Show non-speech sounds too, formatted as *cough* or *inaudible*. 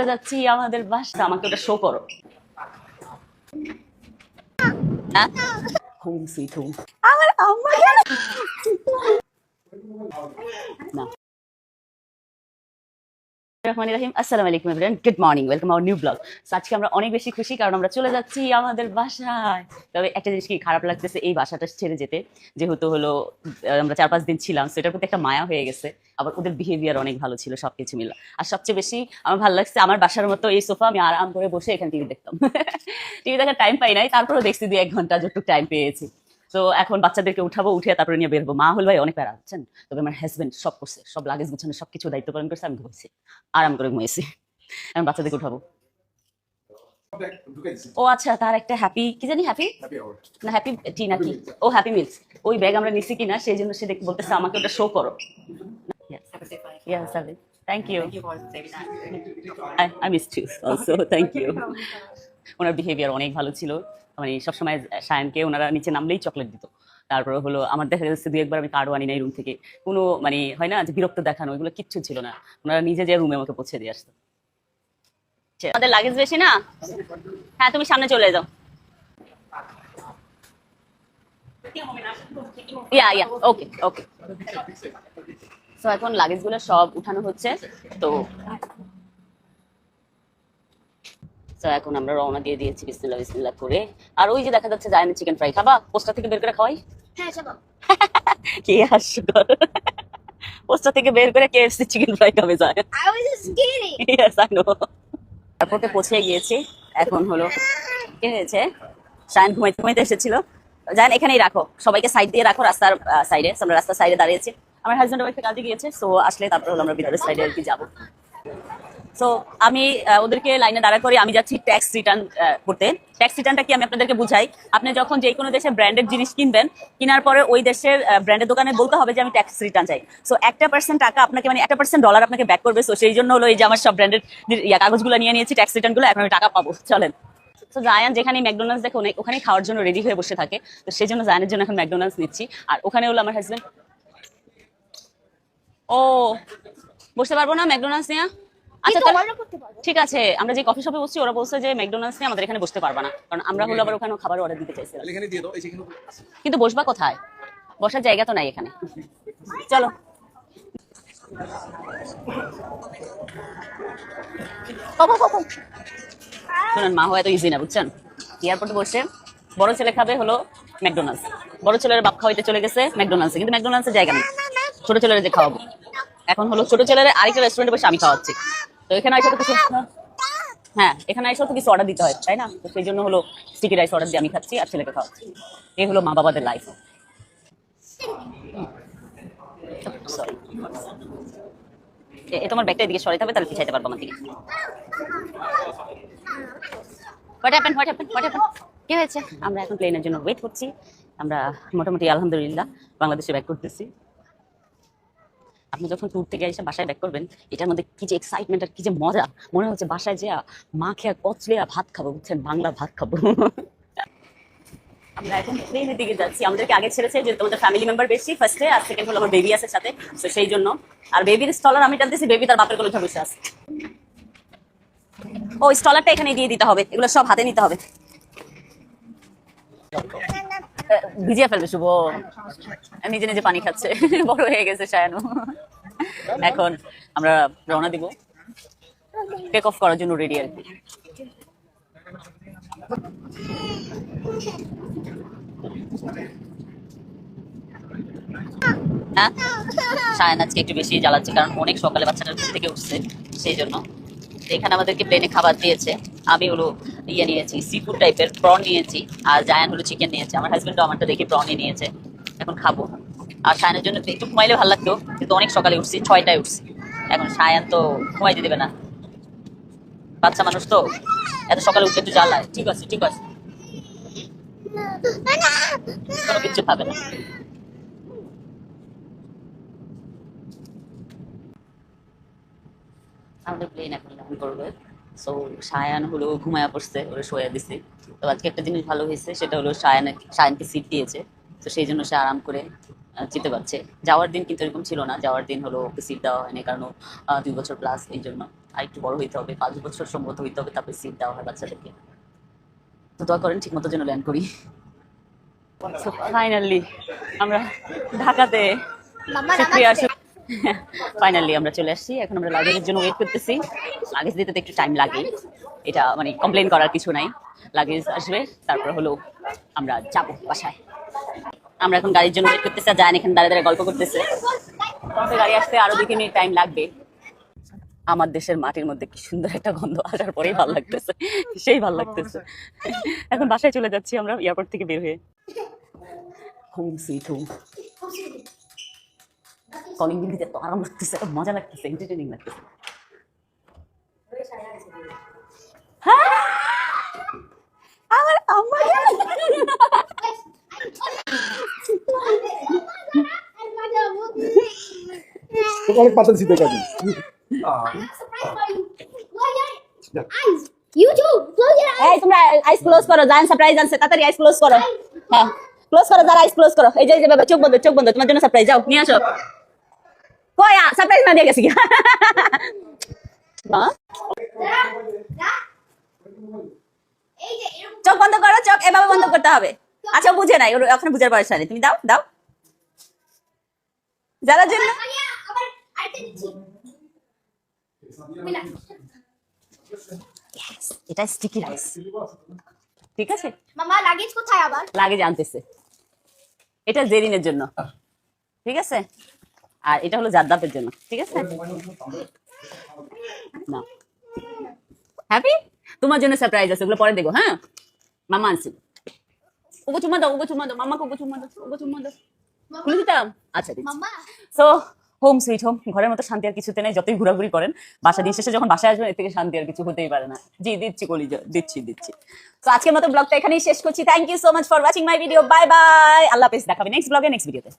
চলে যাচ্ছি আমাদের বাসা আমাকে ওটা শো করো। হোম সুইট হোম আমার আম্মা না। Good morning welcome our new blog আজকে আমরা অনেক বেশি খুশি কারণ আমরা চলে যাচ্ছি আমাদের বাসায়। তবে একটা জিনিস কি খারাপ লাগতেছে, এই বাসাটা ছেড়ে যেতে। যেহেতু হলো আমরা চার পাঁচ দিন ছিলাম সেটার প্রতি একটা মায়া হয়ে গেছে। আবার ওদের বিহেভিয়ার অনেক ভালো ছিল, সবকিছু মিলে। আর সবচেয়ে বেশি আমার ভালো লাগছে, আমার বাসার মতো এই সোফা আমি আরাম করে বসে এখানে টিভি দেখতাম। টিভি দেখার টাইম পাই নাই, তারপরেও দেখছি দুই এক ঘণ্টা যতটুকু টাইম পেয়েছি। তো এখন বাচ্চাদেরকে উঠাবো উঠে তারপরে নিয়ে বেরবো মা হল ভাই অনেক প্যারা হচ্ছেন তবে আমার হাজবেন্ড সব করছে সব লাগেজ গুছানো সবকিছু দায়িত্ব পালন করছে আমি ঘুমাইছি আরাম করে ঘুমিয়েছি এখন বাচ্চাদেরকে উঠাবো। ও আচ্ছা তার একটা হ্যাপি কি জানি হ্যাপি হ্যাপি না হ্যাপি টি নাকি ও হ্যাপি মিলস ওই ব্যাগ আমরা নিছি কিনা সেই জন্য সে দেখে বলতেছে আমাকে ওটা শো করো। Thank you I miss you also thank you owner behaviour অনেক ভালো ছিল। মানে সবসময় সায়নকে ওনারা নিচে নামলেই চকলেট দিত। তারপরে হলো, আমার দেখা যাচ্ছে দু একবার আমি কার্ডও আনি নাই রুম থেকে। কোনো মানে হয় না যে বিরক্ত দেখানো ওইগুলো কিচ্ছু ছিল না। ওনারা নিজে যে রুমে আমাকে পৌঁছে দিয়ে আসতো। আমাদের লাগেজ বেশি না? হ্যাঁ তুমি সামনে চলে যাও। ইয়া ওকে তো এখন লাগেজগুলো সব উঠানো হচ্ছে। তো এখন আমরা রওনা দিয়ে দিয়েছি বিসমিল্লাহ বিসমিল্লাহ করে। আর ওই যে দেখা যাচ্ছে জায়ানের চিকেন ফ্রাই। খাবা? পোস্টার থেকে বের করে খাওয়াই? হ্যাঁ যাব *laughs* কি হাস্যকর। পোস্টার থেকে বের করে কেএফসি চিকেন ফ্রাই খাবে যায়। Know. এয়ারপোর্টে পৌঁছে গিয়েছি। এখন হলো কি হয়েছে? শায়ন ঘুমাইতে ঘুমাইতে এসেছিল। জান এখানেই রাখো। সবাইকে সাইড দিয়ে রাখো রাস্তার সাইডে আমরা রাস্তার সাইডে দাঁড়িয়েছি। আমার হাজব্যান্ড ওয়াইফে কাজে গিয়েছে সো আসলে তারপর হলো আমরা ভিতরের সাইডে আর কি যাব। সো আমি ওদেরকে লাইনে দাঁড়া করে আমি যাচ্ছি ট্যাক্স রিটার্ন করতে। ট্যাক্স রিটার্নটা কি আমি আপনাদেরকে বুঝাই। আপনি যখন যে কোনো দেশে ব্র্যান্ডেড জিনিস কিনবেন, কেনার পরে ওই দেশের ব্র্যান্ডের দোকানে বলতে হবে যে আমি ট্যাক্স রিটার্ন চাই। সো একটা পার্সেন্ট টাকা আপনাকে মানে একটা পার্সেন্ট ডলার আপনাকে ব্যাক করবে। সো সেই জন্য হলো এই যে আমার সব ব্র্যান্ডেড কাগজগুলো নিয়ে নিয়েছি ট্যাক্স রিটার্নগুলো এখন আমি টাকা পাবো। চলেন। তো জায়ান যেখানে ম্যাকডোনাল্ডস দেখে, ওখানে খাওয়ার জন্য রেডি হয়ে বসে থাকে। তো সেই জন্য জায়ানের জন্য এখন ম্যাকডোনাল্ডস নিচ্ছি। আর ওখানে হলো আমার হাজব্যান্ড ও, বসতে পারব না ম্যাকডোনাল্ডস নিয়ে? আচ্ছা। ঠিক আছে আমরা যে কফি শপে বসছি ওরা বলছে যে ম্যাকডোনাল্ডস নিয়ে আমাদের এখানে বসতে পারবা না। কারণ আমরা হলো আবার ওখানে খাবার অর্ডার দিতে চাইছিলাম। এখানে দিয়ে দাও এই যেখানে কিন্তু বসবা কোথায়? বসার জায়গা তো নাই এখানে। চলো। শুনুন মা হওয়া এত ইজি না বুঝছেন? এয়ারপোর্টে বসে বড় ছেলে খাবে হলো ম্যাকডোনাল্ডস বড় ছেলের বাপ খাওয়াইতে চলে গেছে ম্যাকডোনাল্ডসে কিন্তু ম্যাকডোনাল্ডসের জায়গা নেই। ছোট ছেলের যে খাওয়াবো। এখন হলো ছোট ছেলের আরেকটা রেস্টুরেন্টে বসে আমি খাওয়াচ্ছি। তো এখানে এসে তো কিছু হ্যাঁ এখানে এসেও তো কিছু অর্ডার দিতে হয় তাই না? তো সেই জন্য হলো স্টিকি রাইস অর্ডার দিয়ে আমি খাচ্ছি আর ছেলেকে খাওয়াচ্ছি। এই হলো মা বাবাদের লাইফ সরি এ তোমার ব্যাগটা এদিকে সরাইতে হবে তাহলে পিছাইতে পারব আমার দিকে। What happen what happen what happen কি হয়েছে? আমরা এখন প্লেনের জন্য ওয়েট করছি। আমরা মোটামুটি আলহামদুলিল্লাহ বাংলাদেশে ব্যাক করতেছি। আপনি যখন ট্যুর থেকে এসে বাসায় ব্যাক করবেন, এটার মধ্যে কি যে এক্সাইটমেন্ট আর কি যে মজা। মনে হচ্ছে বাসায় যে মা খেয়া কচলে ভাত খাব, বুঝছেন? বাংলা ভাত খাব। আমরা এখন প্লেনের দিকে যাচ্ছি। আমাদেরকে আগে ছেড়েছে যে তোমাদের ফ্যামিলি মেম্বার বেশি ফার্স্টে আর সেকেন্ড হলো আমার বেবি আছে সাথে, তো সেই জন্য। আর বেবির স্টলার আমি টানতেছি বেবি তার বাপের কোলে বসে আছে। ও স্টলারটা এখানে দিয়ে দিতে হবে। এগুলো সব হাতে নিতে হবে। ভিজিয়ে ফেলবে, শুভ। নিজে নিজে পানি খাচ্ছে। বড় হয়ে গেছে, সায়ানু। এখন আমরা রওনা দিব। টেক অফ করার জন্য রেডি আর কি। হ্যাঁ আজকে একটু বেশি জ্বালাচ্ছে কারণ অনেক সকালে বাচ্চাটার ঘুম থেকে উঠছে, সেই জন্য। এখানে আমাদেরকে প্লেনে খাবার দিয়েছে। আমি হলো ইয়ে নিয়েছি সি ফুড টাইপের প্রন নিয়েছি, আর জায়ান হলো চিকেন নিয়েছে। আমার হাজবেন্ডও আমারটা দেখে প্রনই নিয়েছে। এখন খাব। আর সায়ানের জন্য একটু ঘুমাইলে ভালো লাগতো, কিন্তু অনেক সকালে উঠছি, ছয়টায় উঠছি। এখন সায়ান তো ঘুমাইতে দেবে না। বাচ্চা মানুষ তো, এত সকালে উঠতে একটু জ্বালায়। ঠিক আছে ঠিক আছে। কোনো কিচ্ছু খাবে না। আমাদের প্লেন এখন ল্যান্ড করবে। সো সায়ান হলো ঘুমায়া পড়ছে, ওরা শোয়া দিছে। তো আজকে একটা জিনিস ভালো হয়েছে, সেটা হলো সায়ান সায়ানকে সিট দিয়েছে। তো সেই জন্য সে আরাম করে যেতে পারছে। যাওয়ার দিন কিন্তু এরকম ছিল না। যাওয়ার দিন হলো ওকে সিট দেওয়া হয়নি কারণ দুই বছর প্লাস এই জন্য। আর একটু বড় হইতে হবে। পাঁচ বছর সম্মত হইতে হবে তারপরে সিট দেওয়া হয় বাচ্চাদেরকে। তো দোয়া করেন ঠিক মতো যেন ল্যান্ড করি। ফাইনালি আমরা ঢাকাতে ফাইনালি আমরা চলে আসছি। এখন আমরা লাগেজের জন্য ওয়েট করতেছি। লাগেজ দিতে তো একটু টাইম লাগে। এটা মানে কমপ্লেন করার কিছু নাই। লাগেজ আসবে তারপর হলো আমরা যাব বাসায়। আমরা এখন গাড়ির জন্য ওয়েট করতেছি আর জান এখানে দাঁড়িয়ে দাঁড়িয়ে গল্প করতেছে। গাড়ি আসতে আরও দুই মিনিট টাইম লাগবে। আমার দেশের মাটির মধ্যে কি সুন্দর একটা গন্ধ আসার পরেই ভালো লাগতেছে। সেই ভালো লাগতেছে। এখন বাসায় চলে যাচ্ছি আমরা এয়ারপোর্ট থেকে বের হয়ে। Home sweet home calling bell দিতে তো আরাম লাগতেছে, মজা লাগতেছে এন্টারটেনিং লাগতেছে হ্যাঁ! আমার আমার তোকে অনেক পাতা চোখ বন্ধ করো, চোখ এভাবে বন্ধ করতে হবে। আচ্ছা বুঝে নাই, ওর এখন বুঝার বয়স হয়নি। তুমি দাও দাও। যারা জন্য মারিয়া আবার আরেকটা দিচ্ছি মিলা এটা স্টিকি রাইস ঠিক আছে? মামা লাগেজ কোথায় আবার? লাগে জানতেছে এটা জেরিনের জন্য। ঠিক আছে? আর এটা হলো জাদ্দাপের জন্য। ঠিক আছে? না। হ্যাপি তোমার জন্য সারপ্রাইজ আছে ওগুলো পরে দেখো হ্যাঁ? মামা আনছি। ওগো চুমা দাও ওগো চুমা দাও। মামাকে ওগো চুমা দাও ওগো চুমা দাও। খুলে দিতাম? আচ্ছা সো হোম সুইট হোম ঘরের মতো শান্তি আর কিছুতে নেই, যতই ঘোরাঘুরি করেন, বাসা দিয়ে শেষে যখন বাসায় আসবেন, এর থেকে শান্তি আর কিছু হতেই পারে না। জি, দিচ্ছি কলি দিচ্ছি দিচ্ছি। তো আজকের মতো ব্লগটা এখানেই শেষ করছি। Thank you so much for watching my video bye bye আল্লাহ হাফেজ, দেখাবে নেক্সট ব্লগে নেক্সট ভিডিওতে